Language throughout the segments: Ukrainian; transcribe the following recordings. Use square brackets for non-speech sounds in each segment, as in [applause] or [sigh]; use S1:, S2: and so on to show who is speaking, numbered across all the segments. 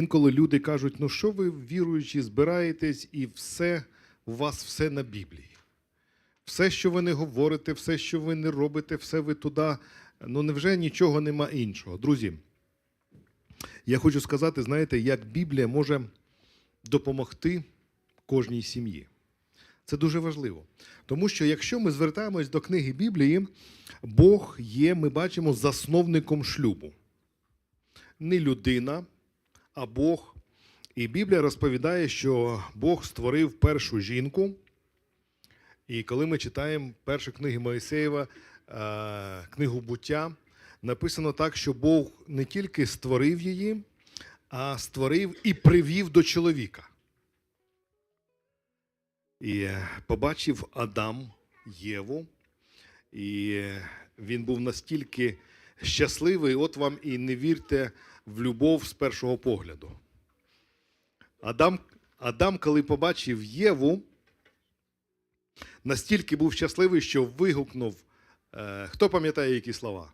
S1: Інколи люди кажуть, ну що ви віруючі, збираєтесь, і все у вас все на Біблії. Все, що ви не говорите, все, що ви не робите, все ви туди. Ну невже нічого нема іншого? Друзі, я хочу сказати, знаєте, як Біблія може допомогти кожній сім'ї. Це дуже важливо. Тому що якщо ми звертаємось до книги Біблії, Бог є, ми бачимо, засновником шлюбу. Не людина, а Бог. І Біблія розповідає, що Бог створив першу жінку. І коли ми читаємо першу книгу Моїсеєва, е, книгу буття, написано так, що Бог не тільки створив її, а створив і привів до чоловіка. І е, побачив Адам Єву, і е, він був настільки щасливий, от вам і не вірте в любов з першого погляду. Адам, Адам, коли побачив Єву, настільки був щасливий, що вигукнув. Е, хто пам'ятає які слова?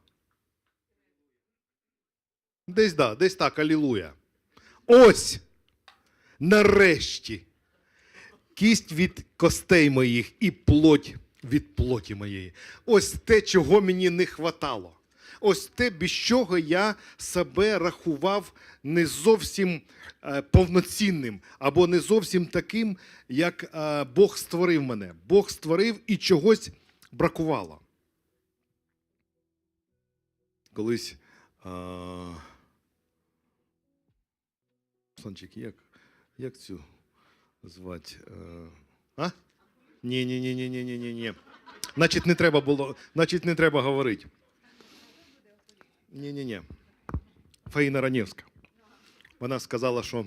S1: Десь да, десь так, алілуя. Ось нарешті кість від костей моїх і плоть від плоті моєї. Ось те, чого мені не хватало. Ось те, без чого я себе рахував не зовсім е, повноцінним, або не зовсім таким, як е, Бог створив мене. Бог створив і чогось бракувало. Колись. Е, Санчик, як, як цю звати? А? Ні, ні, ні, ні, ні, ні, ні, ні. Значить, не треба було, значить, не треба говорити. Ні, ні, ні. Фаїна Ранєвська. Вона сказала, що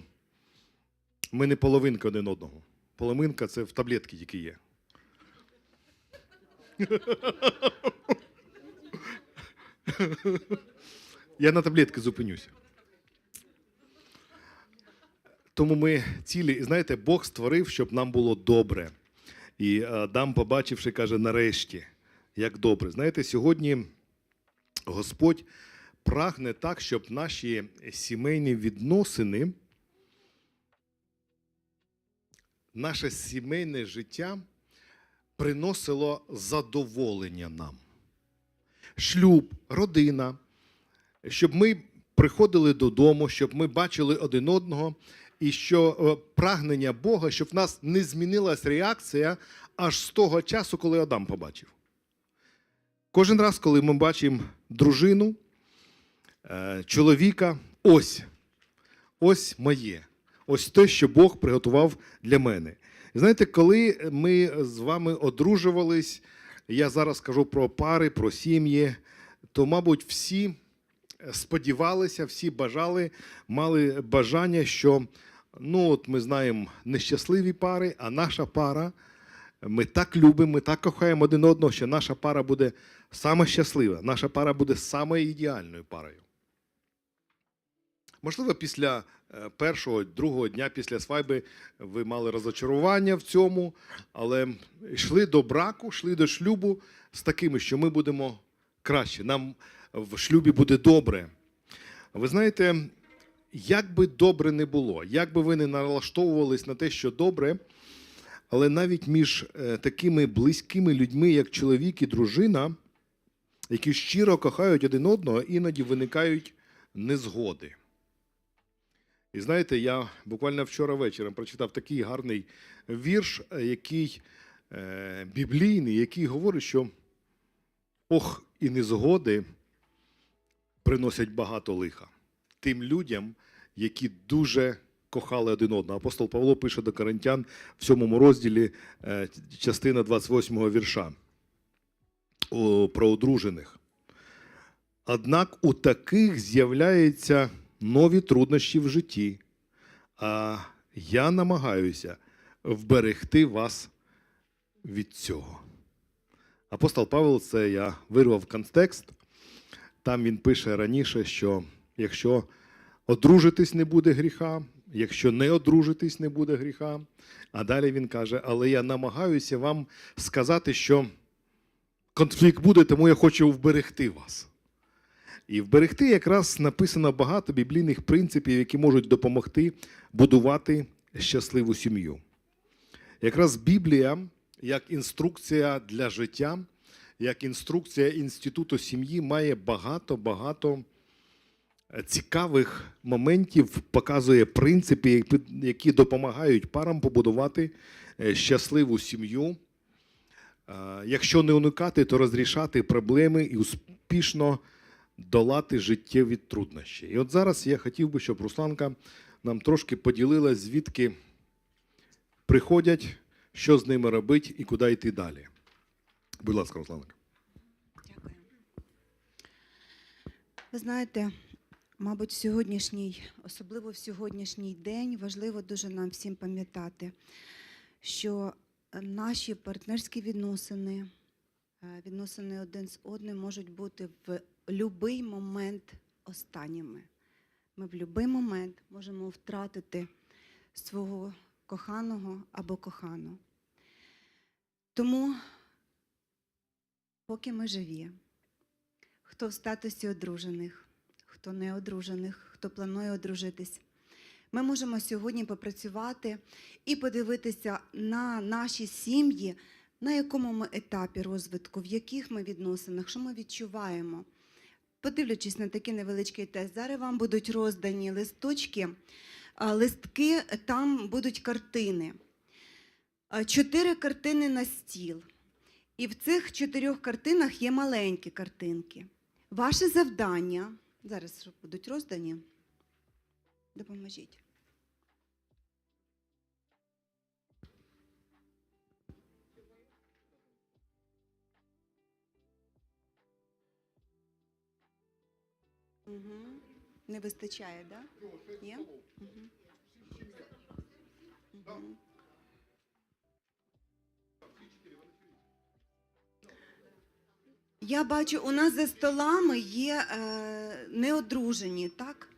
S1: ми не половинка один одного. Половинка це в таблетки тільки є. Я на таблетки зупинюся. Тому ми цілі, і знаєте, Бог створив, щоб нам було добре. І Адам, побачивши, каже: нарешті, як добре. Знаєте, сьогодні Господь прагне так, щоб наші сімейні відносини, наше сімейне життя приносило задоволення нам. Шлюб, родина, щоб ми приходили додому, щоб ми бачили один одного, і що е, прагнення Бога, щоб в нас не змінилась реакція аж з того часу, коли Адам побачив. Кожен раз, коли ми бачимо дружину, чоловіка, ось, ось моє, ось те, що Бог приготував для мене. Знаєте, коли ми з вами одружувались, я зараз кажу про пари, про сім'ї, то, мабуть, всі сподівалися, всі бажали, мали бажання, що ну, от ми знаємо нещасливі пари, а наша пара. Ми так любимо, ми так кохаємо один одного, що наша пара буде саме щаслива, наша пара буде саме ідеальною парою. Можливо, після е, першого, другого дня після свадьби ви мали розочарування в цьому, але йшли до браку, йшли до шлюбу з такими, що ми будемо краще, нам в шлюбі буде добре. Ви знаєте, як би добре не було, як би ви не налаштовувались на те, що добре, але навіть між е, такими близькими людьми, як чоловік і дружина, які щиро кохають один одного, іноді виникають незгоди. І знаєте, я буквально вчора вечором прочитав такий гарний вірш, е, який е, біблійний, який говорить, що ох, і незгоди приносять багато лиха тим людям, які дуже кохали один одного. Апостол Павло пише до Коринтян в сьомому розділі, е, частина 28 вірша о, про одружених. Однак у таких з'являються нові труднощі в житті, а я намагаюся вберегти вас від цього. Апостол Павел, це я вирвав контекст. Там він пише раніше, що якщо одружитись не буде гріха, якщо не одружитись не буде гріха. А далі він каже: але я намагаюся вам сказати, що конфлікт буде, тому я хочу вберегти вас. І вберегти якраз написано багато біблійних принципів, які можуть допомогти будувати щасливу сім'ю. Якраз Біблія як інструкція для життя, як інструкція інституту сім'ї має багато-багато цікавих моментів, показує принципи, які- які допомагають парам побудувати е, щасливу сім'ю. Е, Якщо не уникати, то розрішати проблеми і успішно долати життєві труднощі. І от зараз я хотів би, щоб Русланка нам трошки поділила, звідки приходять, що з ними робити і куди йти далі. Будь ласка, Русланка.
S2: Дякую. Ви знаєте, мабуть, сьогоднішній, особливо в сьогоднішній день, важливо дуже нам всім пам'ятати, що наші партнерські відносини, е, відносини один з одним можуть бути в будь-який момент останніми. Ми в будь-який момент можемо втратити свого коханого або кохану. Тому, поки ми живі, хто в статусі одружених, хто не одружених, хто планує одружитись. Ми можемо сьогодні попрацювати і подивитися на наші сім'ї, на якому ми етапі розвитку, в яких ми відносинах, що ми відчуваємо. Подивлячись на такий невеличкий тест, зараз вам будуть роздані листочки, листки, там будуть картини. Чотири картини на стіл. І в цих чотирьох картинах є маленькі картинки. Ваше завдання, зараз будуть роздані, допоможіть. Угу. Не вистачає, так? Да? Є? Угу. Я бачу, у нас за столами є е, неодружені, так?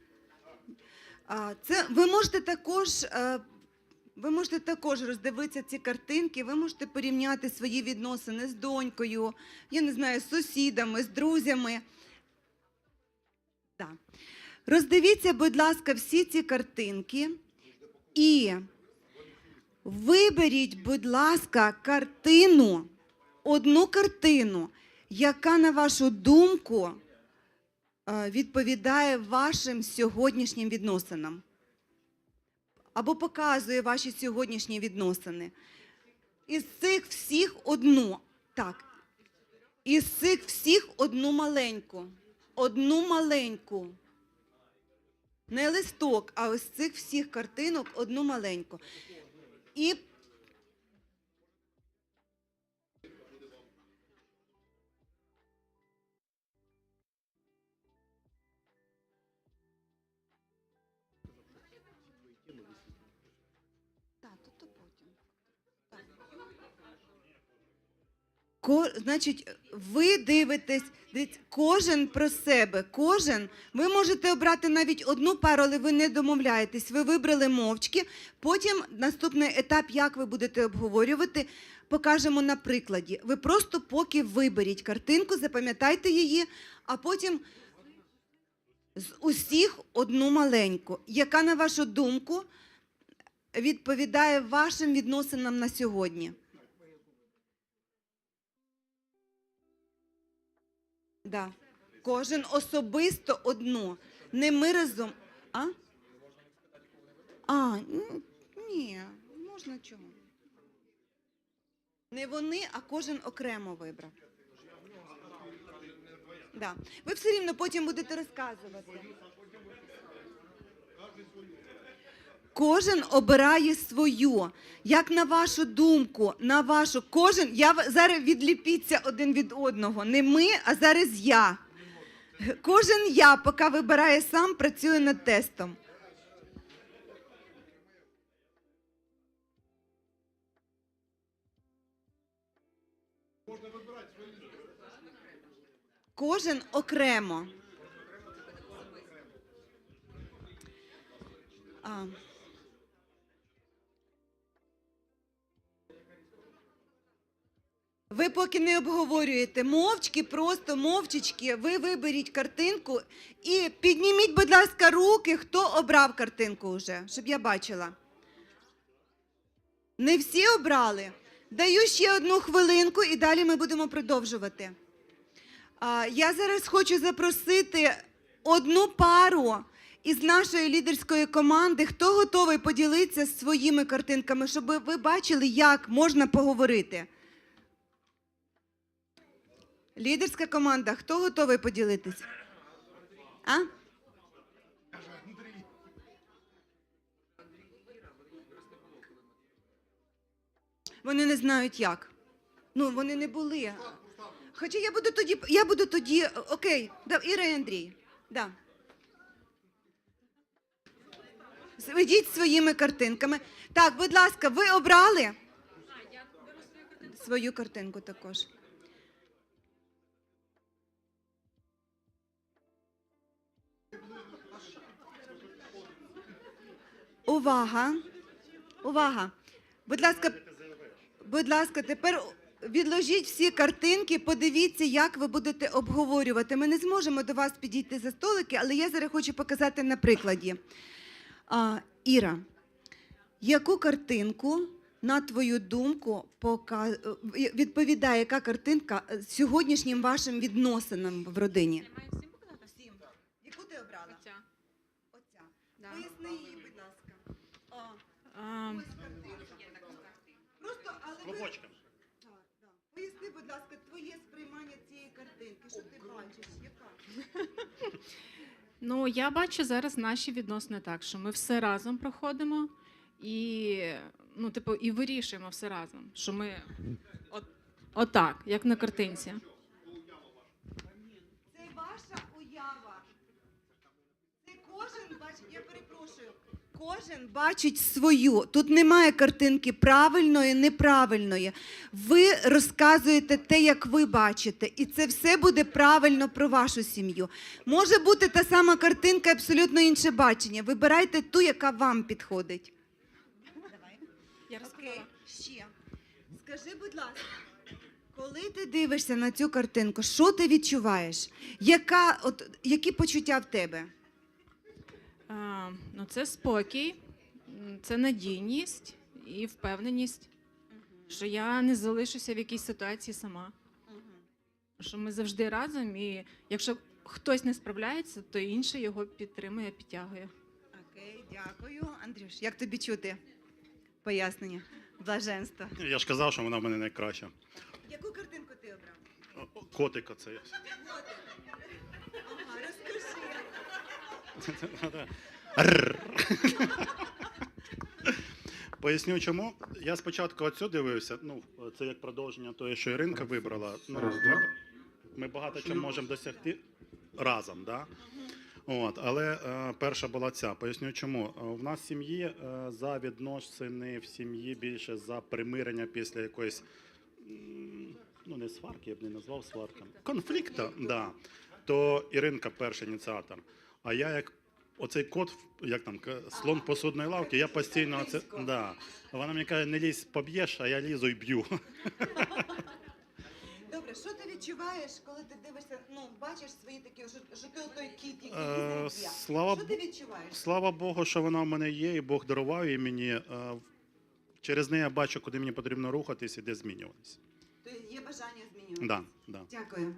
S2: А, це, ви можете також. Е, ви можете також роздивитися ці картинки, ви можете порівняти свої відносини з донькою, я не знаю, з сусідами, з друзями. Так. Роздивіться, будь ласка, всі ці картинки і виберіть, будь ласка, картину, одну картину, яка, на вашу думку, е, відповідає вашим сьогоднішнім відносинам. Або показує ваші сьогоднішні відносини. Із цих всіх одну. Так. Із цих всіх одну маленьку. Одну маленьку. Не листок, а ось цих всіх картинок одну маленьку. І Ко, значить, ви дивитесь, дивіться, кожен про себе, кожен. Ви можете обрати навіть одну пару, але ви не домовляєтесь. Ви вибрали мовчки. Потім наступний етап, як ви будете обговорювати, покажемо на прикладі. Ви просто поки виберіть картинку, запам'ятайте її, а потім з усіх одну маленьку, яка, на вашу думку, відповідає вашим відносинам на сьогодні. Да. Кожен особисто одну. Не ми разом. А? А, ні, можна чого. Не вони, а кожен окремо вибрав. Да. Ви все рівно потім будете розказувати. Кожен обирає свою. Як на вашу думку, на вашу, кожен, я зараз відліпіться один від одного. Не ми, а зараз я. Кожен я, поки вибирає сам, працює над тестом. Кожен окремо. А. Ви поки не обговорюєте мовчки, просто мовчечки. Ви виберіть картинку і підніміть, будь ласка, руки, хто обрав картинку вже, щоб я бачила. Не всі обрали. Даю ще одну хвилинку і далі ми будемо продовжувати. Я зараз хочу запросити одну пару із нашої лідерської команди, хто готовий поділитися своїми картинками, щоб ви бачили, як можна поговорити. Лідерська команда, хто готовий поділитись? А? Вони не знають як. Ну, вони не були. Хоча я буду тоді, я буду тоді, окей, да, Іра і Андрій. Да. Ведіть своїми картинками. Так, будь ласка, ви обрали? Свою картинку також. Увага! Увага! Будь ласка, будь ласка, тепер відложіть всі картинки, подивіться, як ви будете обговорювати. Ми не зможемо до вас підійти за столики, але я зараз хочу показати на прикладі. А, Іра, яку картинку, на твою думку, пока... е, відповідає, яка картинка сьогоднішнім вашим відносинам в родині?
S3: Я маю всім показати?
S2: Всім. Яку ти обрала?
S3: Оця.
S2: Оця.
S3: Да.
S2: Поясни її, будь ласка. О,
S3: А,
S2: ось картинка. Так, так. Поясни, будь ласка, твоє сприймання цієї картинки. Що ти бачиш? Яка?
S3: ну, я бачу зараз наші відносини так, що ми все разом проходимо і, ну, типу, і вирішуємо все разом. Що ми от, отак, як на картинці.
S2: Це ваша уява. Це кожен бачить, я перепрошую. Кожен бачить свою. Тут немає картинки правильної, неправильної. Ви розказуєте те, як ви бачите, і це все буде правильно про вашу сім'ю. Може бути та сама картинка, абсолютно інше бачення. Вибирайте ту, яка вам підходить. Давай.
S3: Я
S2: Окей, ще. Скажи, будь ласка, коли ти дивишся на цю картинку, що ти відчуваєш? Яка, от, які почуття в тебе?
S3: Ну, це спокій, це надійність і впевненість, що я не залишуся в якійсь ситуації сама. Що ми завжди разом, і якщо хтось не справляється, то інший його підтримує, підтягує.
S2: Окей, дякую. Андрюш, як тобі чути? Пояснення. Блаженство.
S4: Я ж казав, що вона в мене найкраща.
S2: Яку картинку ти обрав?
S4: Котика це.
S2: Ага, розкажи.
S4: Поясню чому. Я спочатку оцю дивився. Ну, це як продовження того, що Іринка вибрала. Ну, ми, ми багато чого можемо досягти разом, да? От, але е, перша була ця. Поясню чому. Е, В нас в сім'ї е, за відносини в сім'ї більше за примирення після якоїсь. Ну, не сварки, я б не назвав сварками. Конфлікту, да. То Іринка перший ініціатор. А я як оцей кот, як там, слон посудної лавки, я постійно це. Да. Вона мені каже, не лізь поб'єш, а я лізу і б'ю. [laughs]
S2: Добре, що ти відчуваєш, коли ти дивишся, ну, бачиш свої такі жити той кіт, який
S4: Е,
S2: лізе
S4: слава
S2: Що ти відчуваєш?
S4: Слава Богу, що вона в мене є, і Бог дарував її мені. Е, Через неї я бачу, куди мені потрібно рухатись і де змінюватись.
S2: Тобто є бажання змінювати?
S4: Да, да.
S2: Дякую.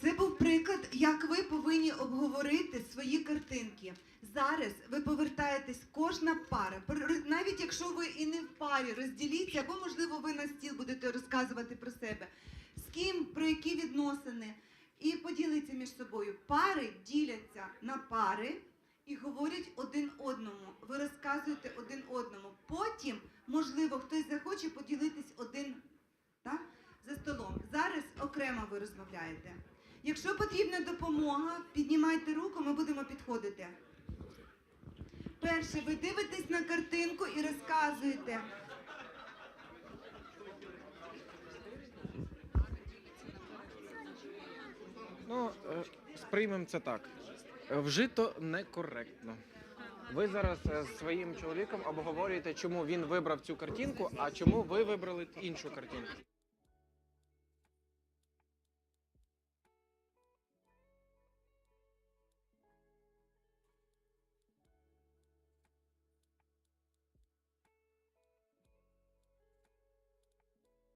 S2: Це був приклад, як ви повинні обговорити свої картинки. Зараз ви повертаєтесь, кожна пара, навіть якщо ви і не в парі, розділіться, або, можливо, ви на стіл будете розказувати про себе, з ким, про які відносини, і поділіться між собою. Пари діляться на пари і говорять один одному. Ви розказуєте один одному. Потім, можливо, хтось захоче поділитись один так? За столом. Зараз окремо ви розмовляєте. Якщо потрібна допомога, піднімайте руку, ми будемо підходити. Перше, ви дивитесь на картинку і розказуєте.
S5: Ну, е, сприймемо це так. Е, Вжито некоректно. Ви зараз е, з своїм чоловіком обговорюєте, чому він вибрав цю картинку, а чому ви вибрали іншу картинку.